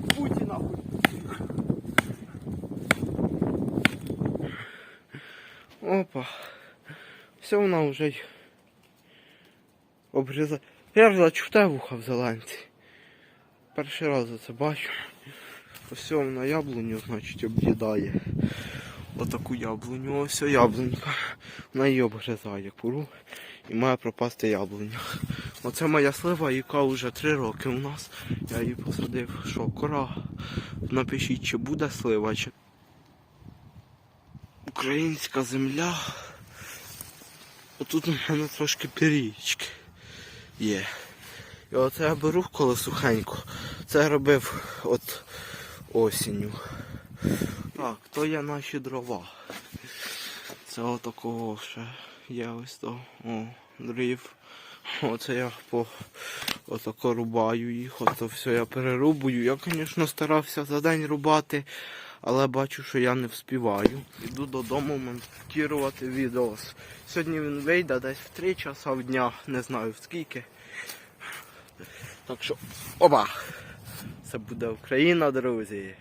Будьте нахуй. Опа. Все вона вже обрізала. Я вже зачутаю вуха в зеленці. Перший раз це бачу. Ось вона яблуню, значить, об'їдає. Отаку яблуню. Ось яблунька. Вона її обгризає куру і має пропасти яблуня. Оце моя слива, яка вже три роки у нас. Я її посадив. Що, кора? Напишіть, чи буде слива, чи. Українська земля. Отут у мене трошки пірічки є. І оце я беру коли сухенько. Це робив от осінню. Так, то є наші дрова. Це отакого ще є ось то. О, дрів. Оце я по отако рубаю їх, ото все я перерубую. Я, звісно, старався за день рубати, але бачу, що я не вспіваю. Іду додому монтувати відео. Сьогодні він вийде десь в 3 часа в дня, не знаю в скільки. Так що, оба! Це буде Україна, друзі.